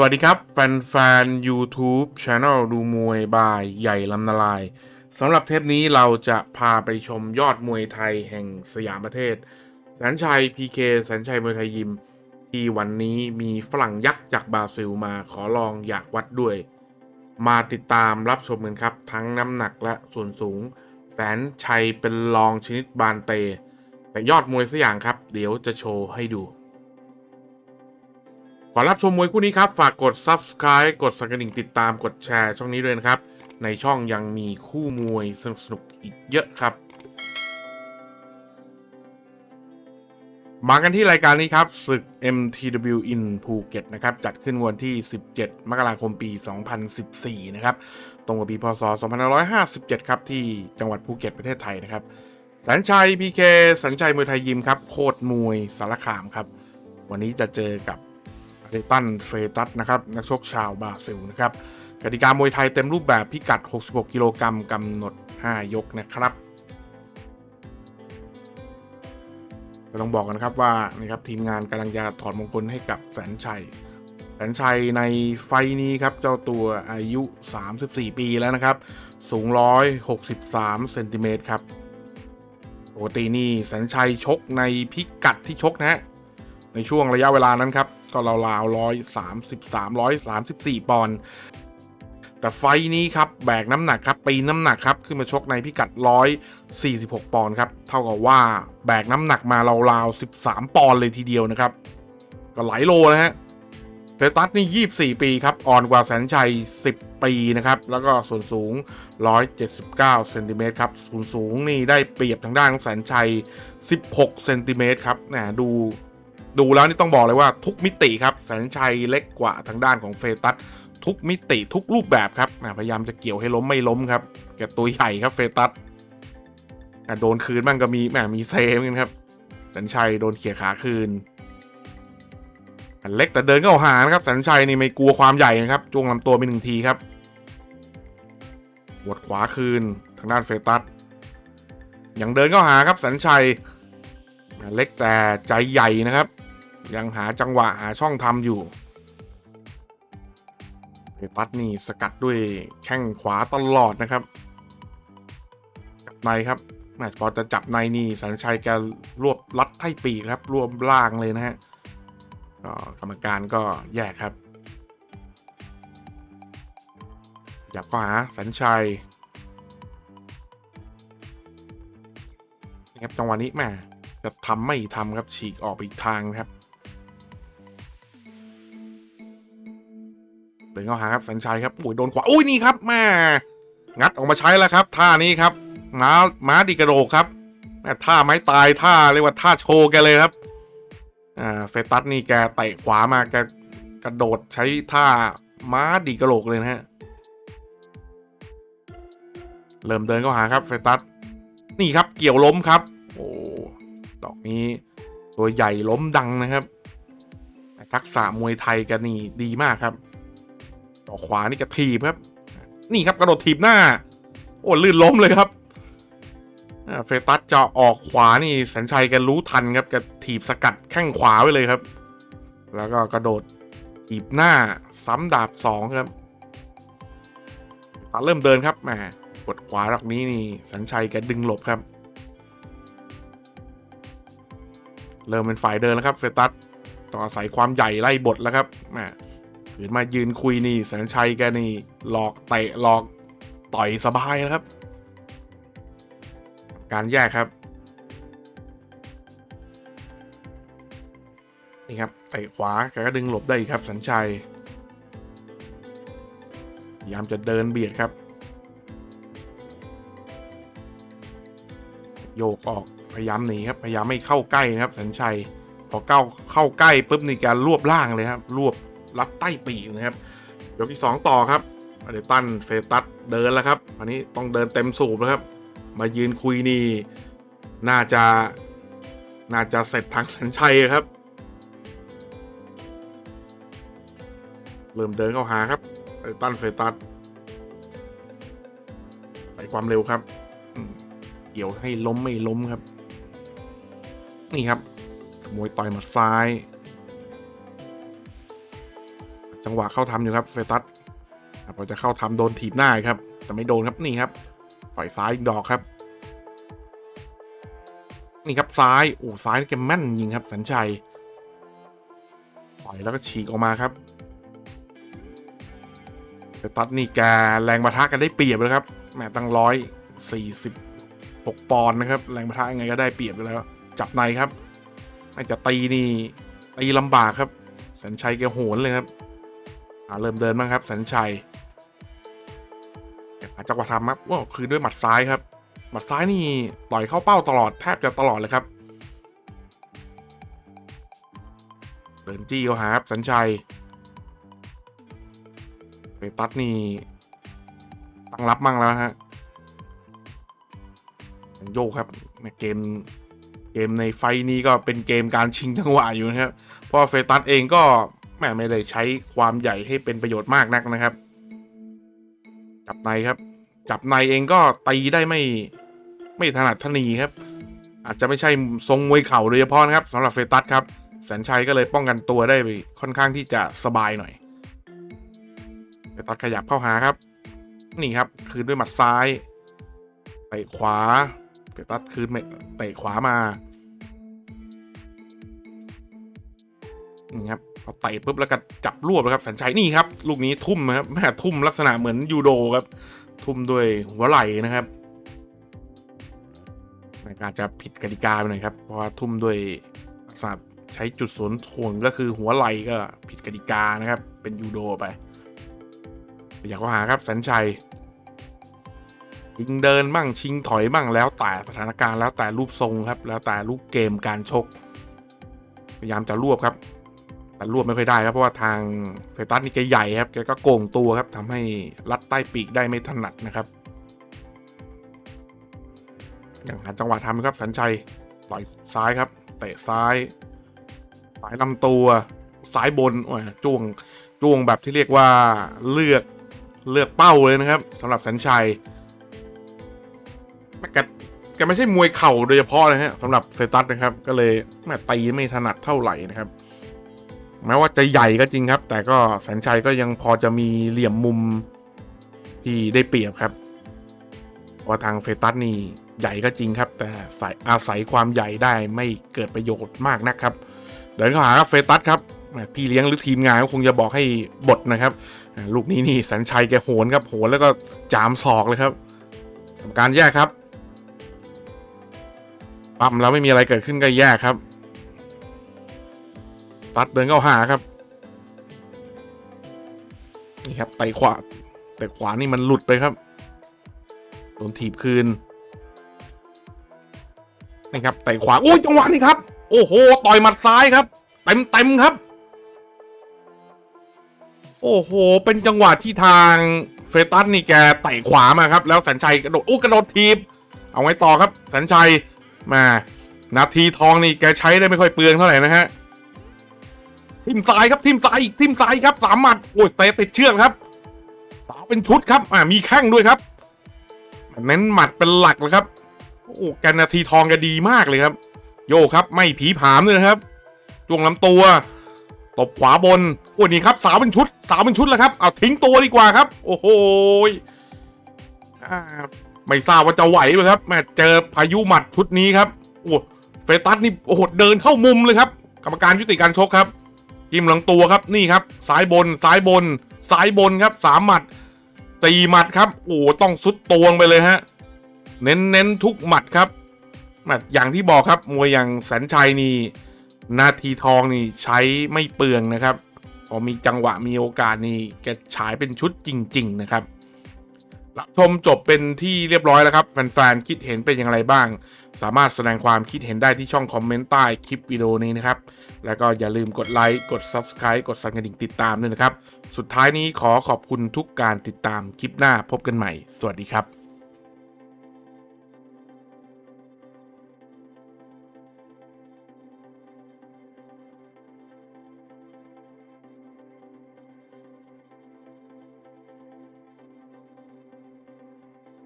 สวัสดีครับ แฟนๆ YouTube Channel ดูมวยบายใหญ่ลำนาลายสำหรับเทปนี้เราจะพาไปชมยอดมวยไทยแห่งสยามประเทศ แสนชัย PK แสนชัยมวยไทยยิม ที่วันนี้มีฝรั่งยักษ์จากบราซิลมาขอลองอยากวัดด้วย มาติดตามรับชมกันครับ ทั้งน้ำหนักและส่วนสูง แสนชัยเป็นรองชนิดบานเต แต่ยอดมวยสักอย่างครับ เดี๋ยวจะโชว์ให้ดู อนรับชมมวยคู่นี้ครับ ฝากกด subscribe กดสั่นกระดิ่งติดตามกดแชร์ช่องนี้ด้วยนะครับ ในช่องยังมีคู่มวยสนุกๆอีกเยอะครับ มากันที่รายการนี้ครับศึก MTW in ภูเก็ตนะครับ จัดขึ้นวันที่ 17 มกราคมปี 2014 นะครับ ตรงกับปีพศ 2557 ครับที่จังหวัดภูเก็ตประเทศไทยนะครับ สัญชัย PK สัญชัยมวยไทยยิมครับ โคตรมวยสารคามครับ วันนี้จะเจอกับ อาริตันเฟตัสนะครับนักชกชาวบราซิลนะครับกติกามวยไทยเต็มรูปแบบพิกัด 66 กิโลกรัมกำหนด 5 ยกนะครับก็ต้องบอกกันนะครับว่านะครับทีมงานกำลังจะถอดมงคลให้กับแสนชัย แสนชัยในไฟล์นี้ครับเจ้าตัวอายุ 34 ปีแล้วนะครับ สูง 163 เซนติเมตรครับปกตินี่แสนชัยชกในพิกัดที่ชกนะฮะในช่วงระยะเวลานั้นครับ ก็ราวๆร้อยสามสิบสามร้อยสามสิบสี่ปอนด์แต่ไฟนี้ครับแบกน้ำหนักครับปีนน้ำหนักครับขึ้นมาชกในพิกัดร้อยสี่สิบหกปอนด์ครับเท่ากับว่าแบกน้ำหนักมาราวๆสิบสามปอนด์เลยทีเดียวนะครับ ก็หลายโลนะฮะเฟตัสนี่ยี่บสี่ปีครับอ่อนกว่าแสนชัยสิบปีนะครับแล้วก็ส่วนสูง 179 เซนติเมตรครับส่วนสูงนี่ได้เปรียบทางด้านของแสนชัย 16 เซนติเมตรครับนะดู ดูแล้วนี่ต้องบอกเลยว่าทุกมิติครับแสนชัยเล็กกว่าทางด้านของเฟตัสทุกมิติทุกรูปแบบครับพยายามจะเกี่ยวให้ล้มไม่ล้มครับแกตัวใหญ่ครับเฟตัสโดนคืนบ้างก็มีแหมมีเซมกันครับแสนชัยโดนเขี่ยขาคืนเล็กแต่เดินเข้าหานะครับแสนชัยนี่ไม่กลัวความใหญ่นะครับจ้วงลำตัวไปหนึ่งทีครับหัวดขวาคืนทางด้านเฟตัสยังเดินเข้าหาครับแสนชัย เล็กแต่ใจใหญ่นะครับ ยังหาจังหวะหาช่องทำอยู่เปปัสนี่สกัดด้วยแข้งขวาตลอดนะครับ จับในครับแมพอจะจับในนี่สันชัยแกรวบลัดไท่ปีกครับ รวบล่างเลยนะฮะก็กรรมการก็แยกครับหยับก็หาสันชัยครับจังหวะนี้แม่ จะทำไม่ทำครับฉีกออกไปอีกทางครับเดินเข้าหาครับสัญชัยครับโอ้ยโดนขวาโอ้ยนี่ครับแม่งัดออกมาใช้แล้วครับ ท่านี้ครับม้าม้าดีกระโดกครับแม่ท่าไม้ตายท่าเรียกว่าท่าโชว์แกเลยครับอ่าเฟตัสนี่แกเตะขวามาแกกระโดดใช้ท่าม้าดีกระโหลกเลยนะฮะ เริ่มเดินเข้าหาครับเฟตัส นี่ครับเกี่ยวล้มครับ ดอกนี้ ตัวใหญ่ล้มดังนะครับ ทักษะมวยไทยกันนี่ดีมากครับต่อขวานี่กระถีบครับ นี่ครับกระโดดถีบหน้า โอ้ลื่นล้มเลยครับเฟตัสจะออกขวานี่แสนชัยแกันรู้ทันครับแกถีบสกัดแข้งขวาไว้เลยครับ แล้วก็กระโดดถีบหน้าซ้ำดาบสองครับตาเริ่มเดินครับแหมกดขวาดอกนี้นี่แสนชัยแกดึงหลบครับ เริ่มเป็นฝ่ายเดินแล้วครับเฟตัสต้องอาศัยความใหญ่ไล่บทแล้วครับแหมขืนมายืนคุยนี่แสนชัยแกนี่หลอกเตะหลอกต่อยสบายนะครับ การแยกครับนี่ครับเตะขวาแกก็ดึงหลบได้ครับสัญชัยพยายามจะเดินเบียดครับ โยกออกพยายามหนีครับพยายามไม่เข้าใกล้นะครับสัญชัยพอเก้าเข้าใกล้ปุ๊บในการรวบล่างเลยครับรวบรัดใต้ปีกนะครับยกที่สองต่อครับอเดตันเฟตัสเดินแล้วครับอันนี้ต้องเดินเต็มสูบแล้วครับ มายืนคุยนี่น่าจะน่าจะเสร็จทางสัญชัยครับ เริ่มเดินเข้าหาครับอเดตันเฟตัสใส่ความเร็วครับ เกี่ยวให้ล้มไม่ล้มครับ นี่ครับขโมยต่อยหมัดซ้าย จังหวะเข้าทำอยู่ครับเฟตัสครับพอจะเข้าทำโดนถีบหน้าครับ แต่ไม่โดนครับนี่ครับต่อยซ้ายอีกดอกครับ นี่ครับซ้ายโอ้ซ้ายแกแม่นจริงครับ สัญชัยต่อยแล้วก็ฉีกออกมาครับเฟตัสนี่แกแรงประทะกันได้เปรียบเลยครับแหมตั้งร้อยสี่สิบ หกปอนด์นะครับ แรงประทะยังไงก็ได้เปรียบอยู่แล้ว จับในครับไม่จะตีนี่ตีลำบากครับสัญชัยแกโหนเลยครับเริ่มเดินบ้างครับ สัญชัยแกหาจังหวะทำครับว้าวคือด้วยหมัดซ้ายครับ หมัดซ้ายนี่ต่อยเข้าเป้าตลอดแทบจะตลอดเลยครับเดินจี้เขาหาครับสัญชัยเปตัสนี่ตั้งรับมั่งแล้วฮะ โยกครับเกมเกมในไฟนี้ก็เป็นเกมการชิงจังหวะอยู่นะครับเพราะเฟตัสเองก็แม่ไม่ได้ใช้ความใหญ่ให้เป็นประโยชน์มากนักนะครับ จับในครับ จับในเองก็ตีได้ไม่ไม่ถนัดถนีครับ อาจจะไม่ใช่ทรงมวยเข่าโดยเฉพาะนะครับสำหรับเฟตัสครับ แสนชัยก็เลยป้องกันตัวได้ค่อนข้างที่จะสบายหน่อยเฟตัสขยับเข้าหาครับ นี่ครับ คืนด้วยหมัดซ้ายเตะขวา เฟตัสคืนเตะขวามานี่ครับพอเตะปุ๊บแล้วก็จับรวบแล้วครับแสนชัยนี่ครับ ลูกนี้ทุ่มนะครับแม่ทุ่มลักษณะเหมือนยูโดครับ ทุ่มด้วยหัวไหล่นะครับอาจจะผิดกติกาไปหน่อยครับเพราะว่าทุ่มด้วยลักษณะใช้จุดศูนย์ถ่วงก็คือหัวไหล่ก็ผิดกติกานะครับ เป็นยูโดไปอยากก็หาครับแสนชัย ชิงเดินบ้างชิงถอยบ้างแล้วแต่สถานการณ์แล้วแต่รูปทรงครับ แล้วแต่รูปเกมการชก พยายามจะรวบครับ แต่รวบไม่ค่อยได้ครับเพราะว่าทางเฟตัสนี่แกใหญ่ครับแกก็โก่งตัวครับทำให้รัดใต้ปีกได้ไม่ถนัดนะครับ อย่างหาจังหวะทำครับสัญชัยต่อยซ้ายครับเตะซ้ายสายลำตัวซ้ายบนโอ้ยจ้วงจ้วงแบบที่เรียกว่าเลือกเลือกเป้าเลยนะครับสำหรับสัญชัย แกแกไม่ใช่มวยเข่าโดยเฉพาะนะฮะสำหรับเฟตัสนะครับ ก็เลยแม่ตีไม่ถนัดเท่าไหร่นะครับแม้ว่าจะใหญ่ก็จริงครับ แต่ก็แสนชัยก็ยังพอจะมีเหลี่ยมมุมที่ได้เปรียบครับเพราะว่าทางเฟตัสนี่ใหญ่ก็จริงครับ แต่สายอาศัยความใหญ่ได้ไม่เกิดประโยชน์มากนะครับเดินเข้าหาครับเฟตัสครับพี่เลี้ยงหรือทีมงานก็คงจะบอกให้บทนะครับ ลูกนี้นี่แสนชัยแกโหนครับโหนแล้วก็จามศอกเลยครับการแยกครับ ปั๊มแล้วไม่มีอะไรเกิดขึ้นก็แยกครับ ตัดเดินเข้าหาครับ นี่ครับไตขวาแต่ขวานี่มันหลุดไปครับ โดนถีบคืน นี่ครับไตขวา โอ้ยจังหวะนี้ครับ โอ้โห ต่อยหมัดซ้ายครับ เต็มเต็มๆครับ โอ้โห เป็นจังหวะที่ทางเฟตัสนี่แกไต่ขวามาครับ แล้วแสนชัยกระโดดโอ้กระโดดทีบ เอาไว้ต่อครับแสนชัย มานาทีทองนี่แกใช้ได้ไม่ค่อยเปลืองเท่าไหร่นะฮะทิมซ้ายครับทิมซ้ายอีกทิมซ้ายครับสามหมัดโอ้ยเตะติดเชือกครับสาวเป็นชุดครับ อ่ามีแข้งด้วยครับเน้นหมัดเป็นหลักเลยครับโอ้แกนาทีทองแกดีมากเลยครับ โยครับไม่ผีผามเลยนะครับจวงลำตัวตบขวาบนโอ้นี่ครับ สาวเป็นชุด สาวเป็นชุดแล้วครับเอาทิ้งตัวดีกว่าครับ โอ้โหยอ่า ไม่ทราบว่าจะไหวไหมครับแม่เจอพายุหมัดชุดนี้ครับโอ้เฟตัสนี่โอ้โหเดินเข้ามุมเลยครับกรรมการยุติการชกครับจิ้มหลังตัวครับนี่ครับซ้ายบนซ้ายบนซ้ายบนครับสามหมัดตีหมัดครับโอ้ต้องสุดตวงไปเลยฮะเน้นเน้นทุกหมัดครับหมัดอย่างที่บอกครับมวยอย่างแสนชัยนี่นาทีทองนี่ใช้ไม่เปลืองนะครับพอมีจังหวะมีโอกาสนี่แกฉายเป็นชุดจริง ๆ นะครับ รับชมจบเป็นที่เรียบร้อยแล้วครับ แฟนๆ คิดเห็นเป็นอย่างไรบ้าง สามารถแสดงความคิดเห็นได้ที่ช่องคอมเมนต์ใต้คลิปวิดีโอนี้นะครับ แล้วก็อย่าลืมกดไลค์ กด Subscribe กดสั่นกระดิ่งติดตามด้วยนะครับ สุดท้ายนี้ขอขอบคุณทุกการติดตามคลิปหน้าพบกันใหม่ สวัสดีครับ